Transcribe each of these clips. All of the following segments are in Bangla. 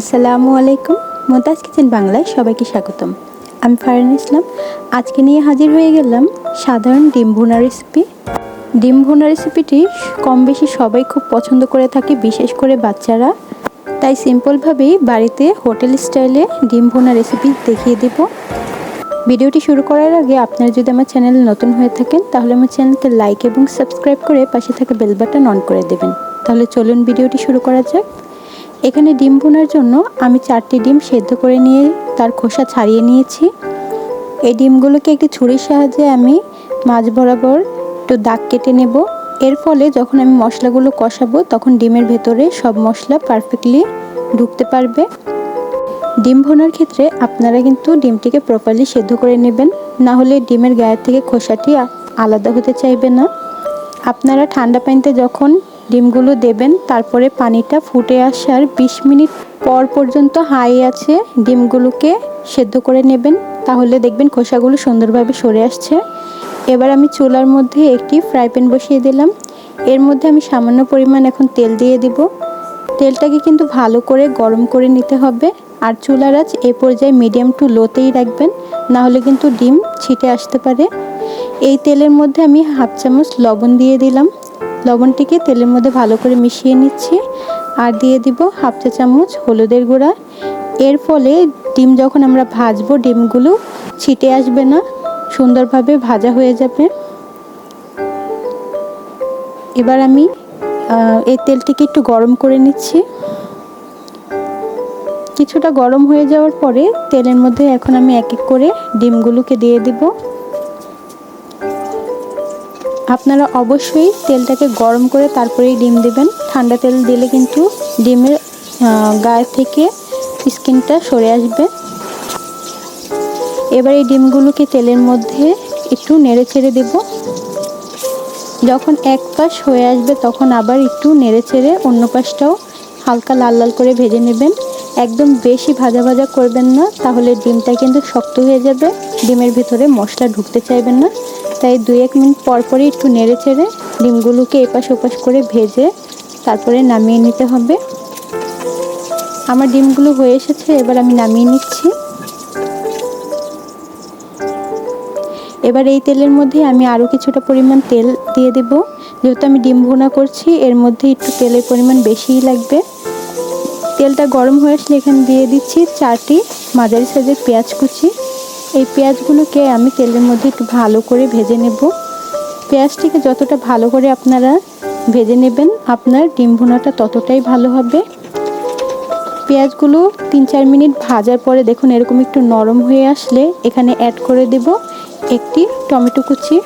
আসসালামু আলাইকুম। মোতাজ কিচেন বাংলায় সবাইকে স্বাগতম। আমি ফারিন ইসলাম। আজকে নিয়ে হাজির হয়ে গেলাম সাধারণ ডিম ভুনা রেসিপি ডিম ভুনা রেসিপিটি কম বেশি সবাই খুব পছন্দ করে থাকে, বিশেষ করে বাচ্চারা। তাই সিম্পলভাবেই বাড়িতে হোটেল স্টাইলে ডিম ভুনা রেসিপি দেখিয়ে দেব। ভিডিওটি শুরু করার আগে আপনারা যদি আমার চ্যানেলে নতুন হয়ে থাকেন, তাহলে আমার চ্যানেলকে লাইক এবং সাবস্ক্রাইব করে পাশে থাকা বেল বাটন অন করে দেবেন। তাহলে চলুন ভিডিওটি শুরু করা যাক। এখানে ডিম বোনার জন্য আমি চারটি ডিম সেদ্ধ করে নিয়ে তার খোসা ছাড়িয়ে নিয়েছি। এই ডিমগুলোকে একটি ছুরির সাহায্যে আমি মাছ বরাবর একটু দাগ কেটে নেব। এর ফলে যখন আমি মশলাগুলো কষাবো, তখন ডিমের ভেতরে সব মশলা পারফেক্টলি ঢুকতে পারবে। ডিম ভোনার ক্ষেত্রে আপনারা কিন্তু ডিমটিকে প্রপারলি সেদ্ধ করে নেবেন। না হলে ডিমের গায়ের থেকে খোসাটি আলাদা হতে চাইবে না। আপনারা ঠান্ডা পানিতে যখন ডিমগুলো দেবেন, তারপরে পানিটা ফুটে আসার ২০ মিনিট পর পর্যন্ত হাই আছে, ডিমগুলোকে সেদ্ধ করে নেবেন। তাহলে দেখবেন খোসাগুলো সুন্দরভাবে সরে আসছে। এবার আমি চুলার মধ্যে একটি ফ্রাই প্যান বসিয়ে দিলাম। এর মধ্যে আমি সামান্য পরিমাণ এখন তেল দিয়ে দিব। তেলটাকে কিন্তু ভালো করে গরম করে নিতে হবে। আর চুলার আঁচ এ পর্যায়ে মিডিয়াম টু লোতেই রাখবেন না হলে কিন্তু ডিম ছিটে আসতে পারে। এই তেলের মধ্যে আমি হাফ চামচ লবণ দিয়ে দিলাম। লবণটিকে তেলের মধ্যে ভালো করে মিশিয়ে নিচ্ছি আর দিয়ে দিব হাফ চা চামচ হলুদের গুঁড়া। এর ফলে ডিম যখন আমরা ভাজবো, ডিমগুলো ছিটে আসবে না, সুন্দরভাবে ভাজা হয়ে যাবে। এবার আমি এই তেলটিকে একটু গরম করে নিচ্ছি। কিছুটা গরম হয়ে যাওয়ার পরে তেলের মধ্যে এখন আমি এক এক করে ডিমগুলোকে দিয়ে দিব। আপনারা অবশ্যই তেলটাকে গরম করে তারপরেই ডিম দেবেন। ঠান্ডা তেল দিলে কিন্তু ডিমের গায়ে থেকে স্কিনটা সরে আসবে। এবার এই ডিমগুলোকে তেলের মধ্যে একটু নেড়ে ছেড়ে দেব। যখন এক পাশ হয়ে আসবে তখন আবার একটু নেড়ে ছেড়ে অন্য পাশটাও হালকা লাল লাল করে ভেজে নেবেন। একদম বেশি ভাজা ভাজা করবেন না, তাহলে ডিমটা কিন্তু শক্ত হয়ে যাবে। ডিমের ভিতরে মশলা ঢুকতে চাইবেন না। তাই দুই এক মিনিট পর পরই একটু নেড়ে চেড়ে ডিমগুলোকে এপাশ ওপাশ করে ভেজে তারপরে নামিয়ে নিতে হবে। আমার ডিমগুলো হয়ে এসেছে, এবার আমি নামিয়ে নিচ্ছি। এবার এই তেলের মধ্যে আমি আরও কিছুটা পরিমাণ তেল দিয়ে দেব। যেহেতু আমি ডিম ভুনা করছি, এর মধ্যে একটু তেলের পরিমাণ বেশিই লাগবে। তেলটা গরম হয়ে আসলে এখানে দিয়ে দিচ্ছি চারটি মাঝারি সাইজের পেঁয়াজ কুচি। এই পেঁয়াজগুলোকে আমি তেলের মধ্যে একটু ভালো করে ভেজে নেব। পেঁয়াজটিকে যতটা ভালো করে আপনারা ভেজে নেবেন, আপনার ডিম ভুনাটা ততটাই ভালো হবে। পেঁয়াজগুলো তিন চার মিনিট ভাজার পরে দেখুন এরকম একটু নরম হয়ে আসলে এখানে অ্যাড করে দেব একটি টমেটো কুচি।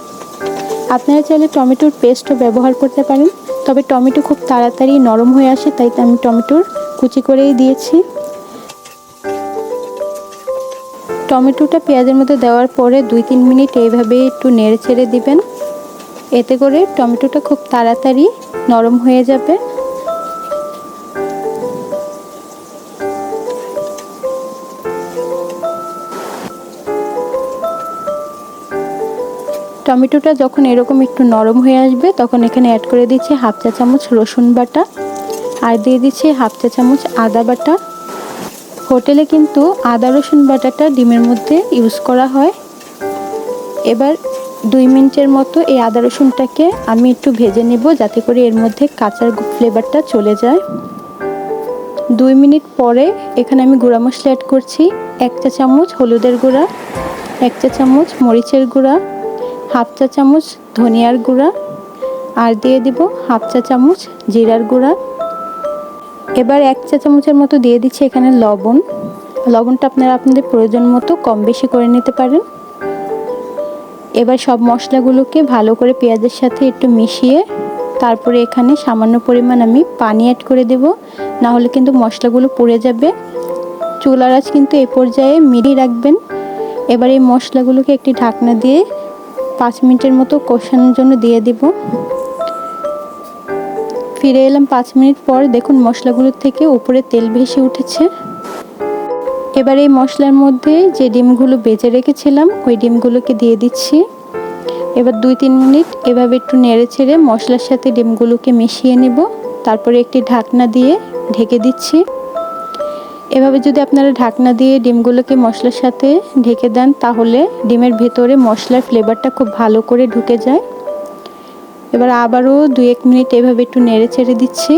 আপনারা চাইলে টমেটোর পেস্টও ব্যবহার করতে পারেন, তবে টমেটো খুব তাড়াতাড়ি নরম হয়ে আসে, তাই আমি টমেটোর কুচি করেই দিয়েছি। টমেটোটা পেঁয়াজের মধ্যে দেওয়ার পরে দুই তিন মিনিট এইভাবে একটু নেড়ে ছেড়ে দিবেন। এতে করে টমেটোটা খুব তাড়াতাড়ি নরম হয়ে যাবে। টমেটোটা যখন এরকম একটু নরম হয়ে আসবে, তখন এখানে অ্যাড করে দিচ্ছি হাফ চা চামচ রসুন বাটা। আর দিয়ে দিচ্ছি হাফ চা চামচ আদা বাটা। হোটেলে কিন্তু আদা, রসুন বাটাটা ডিমের মধ্যে ইউজ করা হয়। এবার দুই মিনিটের মতো এই আদা, রসুনটাকে আমি একটু ভেজে নেব যাতে করে এর মধ্যে কাঁচার ফ্লেভারটা চলে যায়। দুই মিনিট পরে এখানে আমি গুঁড়া মশলা অ্যাড করছি। এক চা চামচ হলুদের গুঁড়া, এক চা চামচ মরিচের গুঁড়া, হাফ চা চামচ ধনিয়ার গুঁড়া, আর দিয়ে দিব হাফ চা চামচ জিরার গুঁড়া। এবার এক চা চামচের মতো দিয়ে দিচ্ছি এখানে লবণ। লবণটা আপনারা আপনাদের প্রয়োজন মতো কম বেশি করে নিতে পারেন। এবার সব মশলাগুলোকে ভালো করে পেঁয়াজের সাথে একটু মিশিয়ে তারপরে এখানে সামান্য পরিমাণ আমি পানি অ্যাড করে দেব। না হলে কিন্তু মশলাগুলো পুড়ে যাবে। চুলার আঁচ কিন্তু এই পর্যায়ে মিডিয়ে রাখবেন। এবার এই মশলাগুলোকে একটি ঢাকনা দিয়ে পাঁচ মিনিটের মতো কষানোর জন্য দিয়ে দিব। ফিরে এলাম পাঁচ মিনিট পর। দেখুন, মশলাগুলোর থেকে উপরে তেল ভেসে উঠেছে। এবার এই মশলার মধ্যে যে ডিমগুলো বেজে রেখেছিলাম, ওই ডিমগুলোকে দিয়ে দিচ্ছি। এবার দুই তিন মিনিট এভাবে একটু নেড়ে ছেড়ে মশলার সাথে ডিমগুলোকে মিশিয়ে নেব। তারপরে একটি ঢাকনা দিয়ে ঢেকে দিচ্ছি। এভাবে যদি আপনারা ঢাকনা দিয়ে ডিমগুলোকে মশলার সাথে ঢেকে দেন, তাহলে ডিমের ভেতরে মশলার ফ্লেভারটা খুব ভালো করে ঢুকে যায়। এবার আবারও দু এক মিনিট এভাবে একটু নেড়ে ছেড়ে দিচ্ছি।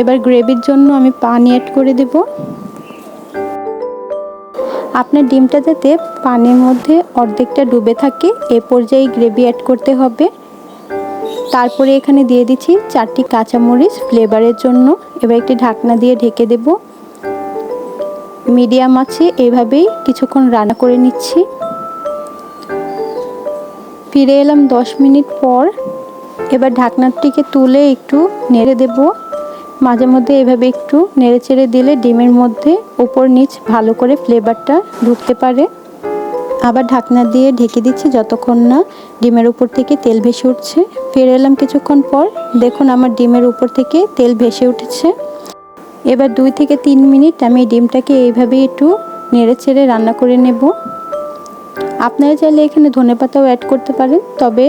এবার গ্রেভির জন্য আমি পানি অ্যাড করে দেব। আপনার ডিমটা যাতে পানির মধ্যে অর্ধেকটা ডুবে থাকে, এ পর্যায়ে গ্রেভি অ্যাড করতে হবে। তারপরে এখানে দিয়ে দিচ্ছি চারটি কাঁচামরিচ ফ্লেভারের জন্য। এবার একটি ঢাকনা দিয়ে ঢেকে দেব। মিডিয়াম আছে, এভাবেই কিছুক্ষণ রান্না করে নিচ্ছি। ফিরে এলাম দশ মিনিট পর। এবার ঢাকনাটিকে তুলে একটু নেড়ে দেব। মাঝে মধ্যে এভাবে একটু নেড়ে চেড়ে দিলে ডিমের মধ্যে ওপর নিচ ভালো করে ফ্লেভারটা ঢুকতে পারে। আবার ঢাকনা দিয়ে ঢেকে দিচ্ছি যতক্ষণ না ডিমের উপর থেকে তেল ভেসে উঠছে। ফিরে এলাম কিছুক্ষণ পর। দেখুন আমার ডিমের উপর থেকে তেল ভেসে উঠেছে। এবার দুই থেকে তিন মিনিট আমি ডিমটাকে এইভাবেই একটু নেড়ে চেড়ে রান্না করে নেব। আপনারা চাইলে এখানে ধনেপাতাও অ্যাড করতে পারেন, তবে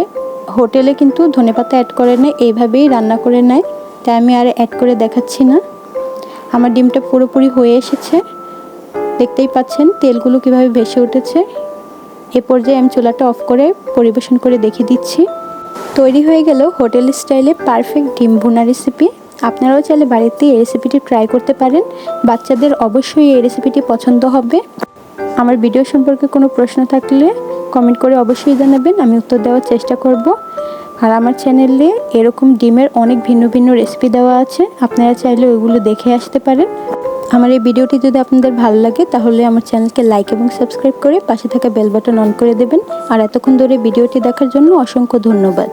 হোটেলে কিন্তু ধনেপাতা অ্যাড করে নেয়, এইভাবেই রান্না করে নেয়। তাই আমি আর অ্যাড করে দেখাচ্ছি না। আমার ডিমটা পুরোপুরি হয়ে এসেছে। দেখতেই পাচ্ছেন তেলগুলো কীভাবে ভেসে উঠেছে। এ পর্যায়ে আমি চুলাটা অফ করে পরিবেশন করে দেখিয়ে দিচ্ছি। তৈরি হয়ে গেল হোটেল স্টাইলে পারফেক্ট ডিম ভুনা রেসিপি আপনারাও চাইলে বাড়িতে এই রেসিপিটি ট্রাই করতে পারেন। বাচ্চাদের অবশ্যই এই রেসিপিটি পছন্দ হবে। আমার ভিডিও সম্পর্কে কোনো প্রশ্ন থাকলে কমেন্ট করে অবশ্যই জানাবেন, আমি উত্তর দেওয়ার চেষ্টা করব। আর আমার চ্যানেলে এরকম ডিমের অনেক ভিন্ন ভিন্ন রেসিপি দেওয়া আছে, আপনারা চাইলে ওইগুলো দেখে আসতে পারেন। আমার এই ভিডিওটি যদি আপনাদের ভালো লাগে, তাহলে আমার চ্যানেলকে লাইক এবং সাবস্ক্রাইব করে পাশে থাকা বেল বাটন অন করে দেবেন। আর এতক্ষণ ধরে ভিডিওটি দেখার জন্য অসংখ্য ধন্যবাদ।